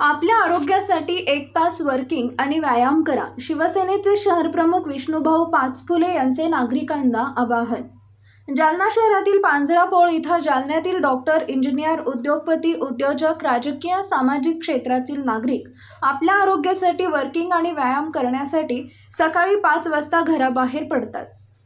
आपल्या आरोग्यासाठी एक तास वर्किंग आणि व्यायाम करा. शिवसेनेचे शहरप्रमुख विष्णुभाऊ पाचफुले यांचे नागरिकांना आवाहन. जालना शहरातील पांजरापोळ इथं जालन्यातील डॉक्टर इंजिनियर उद्योगपती उद्योजक राजकीय सामाजिक क्षेत्रातील नागरिक आपल्या आरोग्यासाठी वर्किंग आणि व्यायाम करण्यासाठी सकाळी पाच वाजता घराबाहेर पडतात.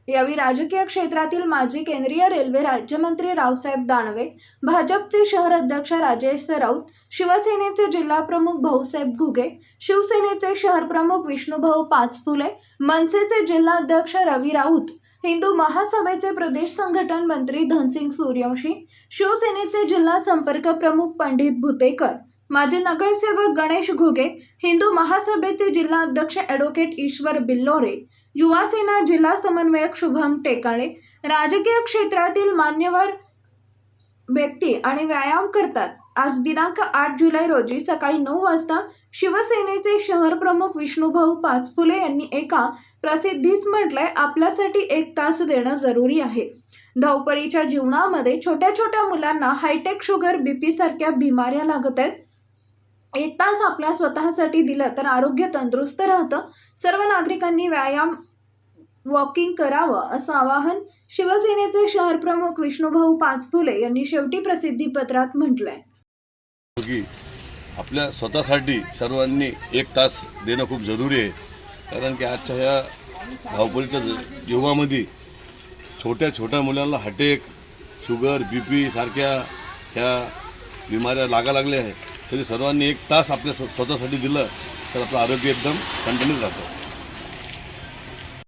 यावेळी राजकीय क्षेत्रातील माजी केंद्रीय रेल्वे राज्यमंत्री रावसाहेब दानवे भाजपचे शहर अध्यक्ष राजेश राऊत शिवसेनेचे जिल्हाप्रमुख भाऊसाहेब घुगे शिवसेनेचे शहरप्रमुख विष्णुभाऊ पाचफुले मनसेचे जिल्हाध्यक्ष रवी राऊत हिंदू महासभेचे प्रदेश संघटन मंत्री धनसिंग सूर्यवंशी शिवसेनेचे जिल्हा संपर्क प्रमुख पंडित भुतेकर माजी नगरसेवक गणेश घुगे हिंदू महासभेचे जिल्हा अध्यक्ष ॲडव्होकेट ईश्वर बिल्लोरे युवा सेना जिल्हा समन्वयक शुभम टेकाळे राजकीय क्षेत्रातील मान्यवर व्यक्ती आणि व्यायाम करतात. आज दिनांक आठ जुलै रोजी सकाळी नऊ वाजता शिवसेनेचे शहर प्रमुख विष्णुभाऊ पाचफुले यांनी एका प्रसिद्धीस म्हटलंय आपल्यासाठी एक तास देणं जरुरी आहे. धावपळीच्या जीवनामध्ये छोट्या छोट्या मुलांना हायटेक शुगर बीपी सारख्या बिमाऱ्या लागत आहेत. एक तास आपल्या स्वतःसाठी दिलं तर आरोग्य तंदुरुस्त राहतं. सर्व नागरिकांनी व्यायाम वॉकिंग करावं असं आवाहन शिवसेनेचे शहर प्रमुख विष्णुभाऊ पाचफुले यांनी शेवटी प्रसिद्धी पत्रात म्हटलंय. की आपल्या स्वतःसाठी सर्वांनी एक तास देणं खूप जरुरी आहे. कारण की आजच्या ह्या धावपळीच्या युगामध्ये छोट्या छोट्या मुलांना हार्टेक शुगर बी पी सारख्या ह्या बिमाऱ्या लागा लागल्या आहेत. तरी सर्वांनी एक तास आपल्या स्वतःसाठी दिलं तर आपलं आरोग्य एकदम कंटिन्यूच राहतं.